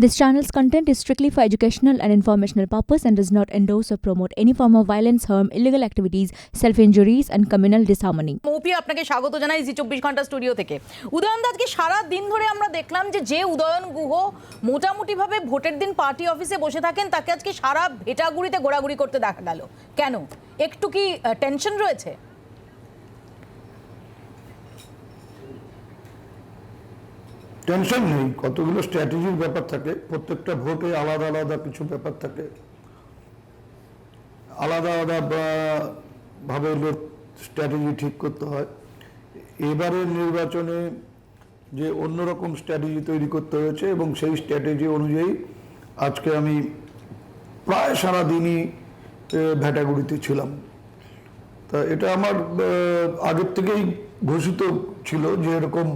This channel's content is strictly for educational and informational purpose and does not endorse or promote any form of violence, harm, illegal activities, self-injuries and communal disharmony. মৌপি আপনাকে স্বাগত জানাই জি চব্বিশ ঘণ্টা studio থেকে উদয়ন দাসকে সারা দিন ধরে আমরা দেখলাম যে যে উদয়ন গুহ মোটামুটিভাবে ভোটের দিন পার্টি অফিসে বসে থাকেন তাকে আজকে সারা ভেটাগুড়িতে ঘোরাঘুরি করতে দেখা গেল কেন একটু কি টেনশন রয়েছে টেনশন নেই, কতগুলো স্ট্র্যাটেজির ব্যাপার থাকে, প্রত্যেকটা ভোটে আলাদা আলাদা কিছু ব্যাপার থাকে। আলাদা আলাদা ভাবে লোক স্ট্র্যাটেজি ঠিক করতে হয়। এবারের নির্বাচনে যে অন্যরকম স্ট্র্যাটেজি তৈরি করতে হয়েছে এবং সেই স্ট্র্যাটেজি অনুযায়ী আজকে আমি প্রায় সারাদিনই ভেটাগুড়িতে ছিলাম। তা এটা আমার আগের থেকেই ঘোষিত ছিল যে এরকম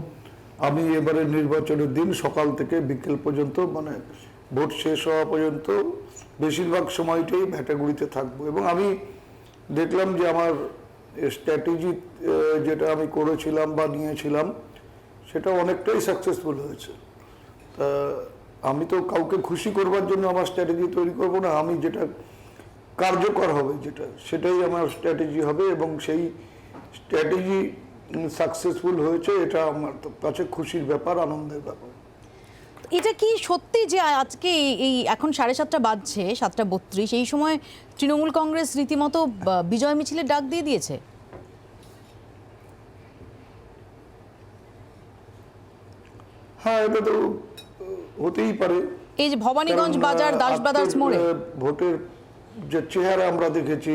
আমি এবারে নির্বাচনের দিন সকাল থেকে বিকেল পর্যন্ত মানে ভোট শেষ হওয়া পর্যন্ত বেশিরভাগ সময়টাই ভ্যাটাগুড়িতে থাকব। এবং আমি দেখলাম যে আমার স্ট্র্যাটেজি যেটা আমি করেছিলাম বা নিয়েছিলাম, সেটা অনেকটাই সাকসেসফুল হয়েছে। তা আমি তো কাউকে খুশি করবার জন্য আমার স্ট্র্যাটেজি তৈরি করব না, আমি যেটা কার্যকর হবে যেটা, সেটাই আমার স্ট্র্যাটেজি হবে এবং সেই স্ট্র্যাটেজি সাকসেসফুল হয়েছে এটা আমার কাছে খুশির ব্যাপার আনন্দের ব্যাপার। এটা কি সত্যি যে আজকে এই- এখন সাড়ে সাতটা বাজছে সাতটা বত্রিশ এই সময় তৃণমূল কংগ্রেস রীতিমতো বিজয় মিছিলের ডাক দিয়ে দিয়েছে? হ্যাঁ এটা তো হতেই পারে। এই যে ভবানীগঞ্জ বাজার আহ, দাস ব্রাদার্স আজকের, মোড়ে। ভোটের যে চেহারা আমরা দেখেছি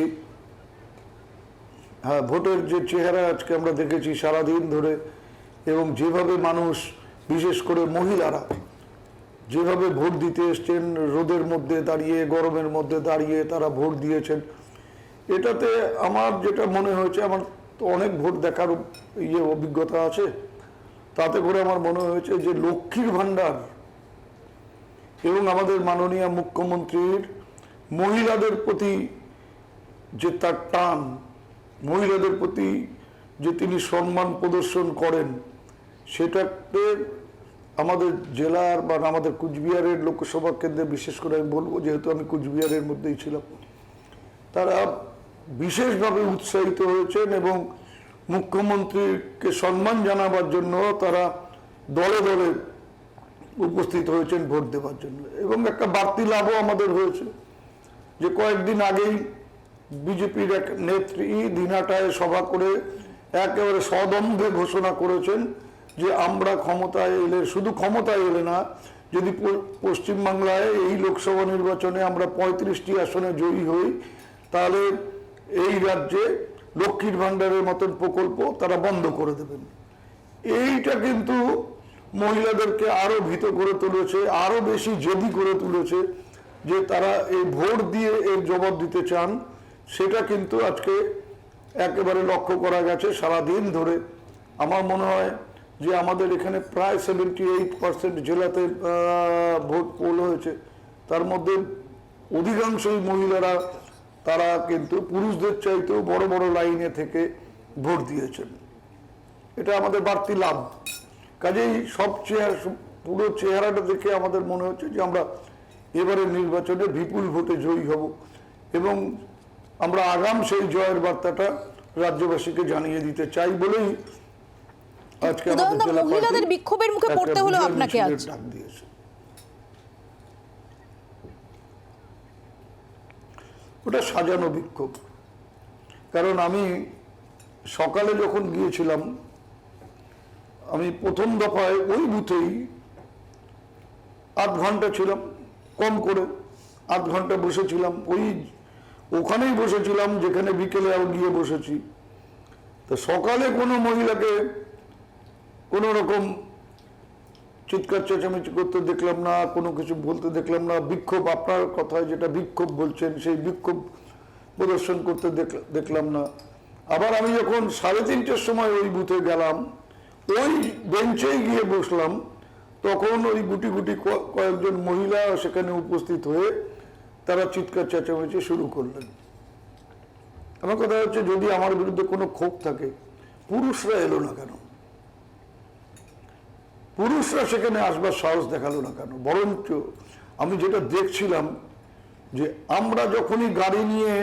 হ্যাঁ ভোটের যে চেহারা আজকে আমরা দেখেছি সারাদিন ধরে এবং যেভাবে মানুষ, বিশেষ করে মহিলারা, যেভাবে ভোট দিতে এসছেন, রোদের মধ্যে দাঁড়িয়ে, গরমের মধ্যে দাঁড়িয়ে তারা ভোট দিয়েছেন, এটাতে আমার যেটা মনে হয়েছে, আমার তো অনেক ভোট দেখার ইয়ে অভিজ্ঞতা আছে, তাতে করে আমার মনে হয়েছে যে লক্ষ্মীর ভাণ্ডার এবং আমাদের মাননীয় মুখ্যমন্ত্রীর মহিলাদের প্রতি যে তার টান মহিলাদের প্রতি যে তিনি সম্মান প্রদর্শন করেন সেটাতে আমাদের জেলার বা আমাদের কুচবিহারের লোকসভা কেন্দ্রে বিশেষ করে আমি বলব, যেহেতু আমি কুচবিহারের মধ্যেই ছিলাম, তারা বিশেষভাবে উৎসাহিত হয়েছেন এবং মুখ্যমন্ত্রীকে সম্মান জানাবার জন্য তারা দলে দলে উপস্থিত হয়েছেন ভোট দেওয়ার জন্য। এবং একটা বাড়তি লাভও আমাদের হয়েছে, যে কয়েকদিন আগেই বিজেপির এক নেত্রী দিনাটায় সভা করে একেবারে সদম্ভে ঘোষণা করেছেন যে আমরা ক্ষমতায় এলে, শুধু ক্ষমতায় এলে না, যদি পশ্চিমবাংলায় এই লোকসভা নির্বাচনে আমরা পঁয়ত্রিশটি আসনে জয়ী হই, তাহলে এই রাজ্যে লক্ষ্মীর ভাণ্ডারের মতন প্রকল্প তারা বন্ধ করে দেবেন। এইটা কিন্তু মহিলাদেরকে আরও ভীত করে তুলেছে, আরও বেশি জেদি করে তুলেছে যে তারা এই ভোট দিয়ে এর জবাব দিতে চান। সেটা কিন্তু আজকে একেবারে লক্ষ্য করা গেছে সারা দিন ধরে। আমার মনে হয় যে আমাদের এখানে প্রায় সেভেন্টি এইট পার্সেন্ট জেলাতে ভোট পোল হয়েছে। তার মধ্যে অধিকাংশই মহিলারা তারা কিন্তু পুরুষদের চাইতেও বড় বড় লাইনে থেকে ভোট দিয়েছেন। এটা আমাদের বাড়তি লাভ। কাজেই সব চেহারা পুরো চেহারাটা দেখে আমাদের মনে হচ্ছে যে আমরা এবারে নির্বাচনে বিপুল ভোটে জয়ী হব। এবং আমরা আগাম সেই জয়ের বার্তাটা রাজ্যবাসীকে জানিয়ে দিতে চাই বলেই আজকে আমাদের জেলা মহিলাদের বিক্ষোভের মুখে পড়তে হলো আপনাকে আজ। ডাক দিয়েছে ওটা সাজানো বিক্ষোভ কারণ আমি সকালে যখন গিয়েছিলাম আমি প্রথম দফায় ওই বুথেই আধ ঘণ্টা ছিলাম কম করে আধ ঘণ্টা বসেছিলাম ওই ওখানেই বসেছিলাম, যেখানে বিকেলে আবার গিয়ে বসেছি। তো সকালে কোনো মহিলাকে কোনো রকম চিৎকার চেঁচামেচি করতে দেখলাম না, কোনো কিছু বলতে দেখলাম না। বিক্ষোভ, আপনার কথায় যেটা বিক্ষোভ বলছেন, সেই বিক্ষোভ প্রদর্শন করতে দেখলাম না। আবার আমি যখন সাড়ে তিনটের সময় ওই বুথে গেলাম, ওই বেঞ্চেই গিয়ে বসলাম, তখন ওই গুটি গুটি কয়েকজন মহিলা সেখানে উপস্থিত হয়ে তারা চিৎকার চেঁচামেচি শুরু করলেন। আমার কথা হচ্ছে, যদি আমার বিরুদ্ধে কোনো ক্ষোভ থাকে, পুরুষরা এলো না কেন? পুরুষরা সেখানে আসবার সাহস দেখাল না কেন? বরঞ্চ আমি যেটা দেখছিলাম যে আমরা যখনই গাড়ি নিয়ে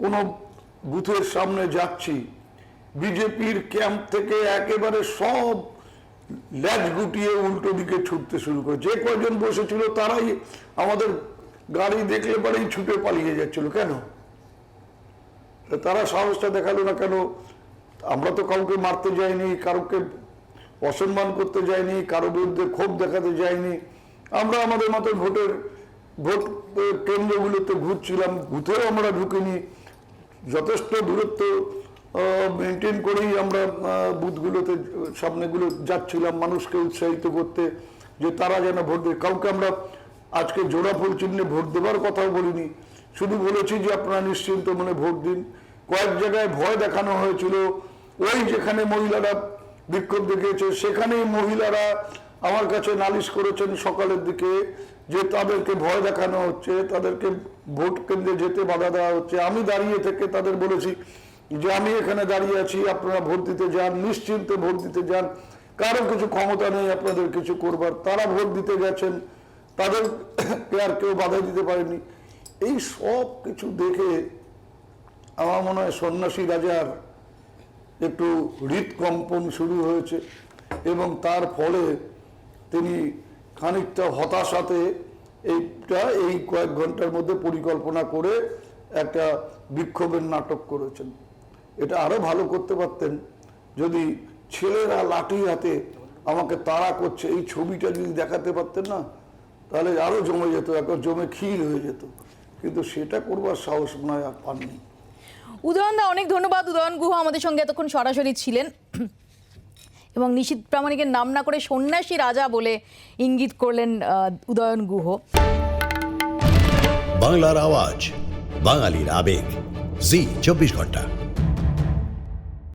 কোনো বুথের সামনে যাচ্ছি, বিজেপির ক্যাম্প থেকে একেবারে সব ল্যাজ গুটিয়ে উল্টো দিকে ছুটতে শুরু করে। যে কয়জন বসেছিল তারাই আমাদের গাড়ি দেখলে পরেই ছুটে পালিয়ে যাচ্ছিল। কেন? তারা সাহসটা দেখাল না কেন? আমরা তো কাউকে মারতে যাইনি, কারোকে অসম্মান করতে যাইনি, কারও বিরুদ্ধে ক্ষোভ দেখাতে যাইনি। আমরা আমাদের মতো ভোটের, ভোট কেন্দ্রগুলোতে ঘুরছিলাম, বুথেও আমরা ঢুকিনি। যথেষ্ট দূরত্ব মেনটেন করেই আমরা বুথগুলোতে, সামনেগুলো যাচ্ছিলাম মানুষকে উৎসাহিত করতে, যে তারা যেন ভোট দেয়। কাউকে আমরা আজকে জোড়া ফুল চিহ্নে ভোট দেওয়ার কথাও বলিনি। শুধু বলেছি যে আপনারা নিশ্চিন্ত মনে ভোট দিন। কয়েক জায়গায় ভয় দেখানো হয়েছিল। ওই যেখানে মহিলারা বিক্ষোভ দেখিয়েছে, সেখানেই মহিলারা আমার কাছে নালিশ করেছেন সকালের দিকে যে তাদেরকে ভয় দেখানো হচ্ছে, তাদেরকে ভোট কেন্দ্রে যেতে বাধা দেওয়া হচ্ছে। আমি দাঁড়িয়ে থেকে তাদের বলেছি যে আমি এখানে দাঁড়িয়ে আছি, আপনারা ভোট দিতে যান, নিশ্চিন্তে ভোট দিতে যান। কারও কিছু ক্ষমতা নেই, আপনাদের কিছু করবার। তারা ভোট দিতে গেছেন তাদেরকে আর কেউ বাধা দিতে পারেনি। এই সব কিছু দেখে আমার মনে হয় সন্ন্যাসী রাজার একটু হৃদকম্পন শুরু হয়েছে এবং তার ফলে তিনি খানিকটা হতাশাতে এইটা এই কয়েক ঘণ্টার মধ্যে পরিকল্পনা করে একটা বিক্ষোভের নাটক করেছেন। এটা আরও ভালো করতে পারতেন। যদি ছেলেরা লাঠি হাতে আমাকে তাড়া করছে এই ছবিটা যদি দেখাতে পারতেন না তাহলে আরও জমে যেত একবার জমে ক্ষীর হয়ে যেত। কিন্তু সেটা করবার সাহস মনে হয় আর পাননি। উদয়ন দা অনেক ধন্যবাদ। উদয়ন গুহ আমাদের সঙ্গে এতক্ষণ সরাসরি ছিলেন। এবং নিশীত প্রামাণিকের নাম না করে সন্ন্যাসী রাজা বলে ইঙ্গিত করলেন উদয়ন গুহ। বাংলার আওয়াজ বাঙালির আবেগ। জি চব্বিশ ঘণ্টা।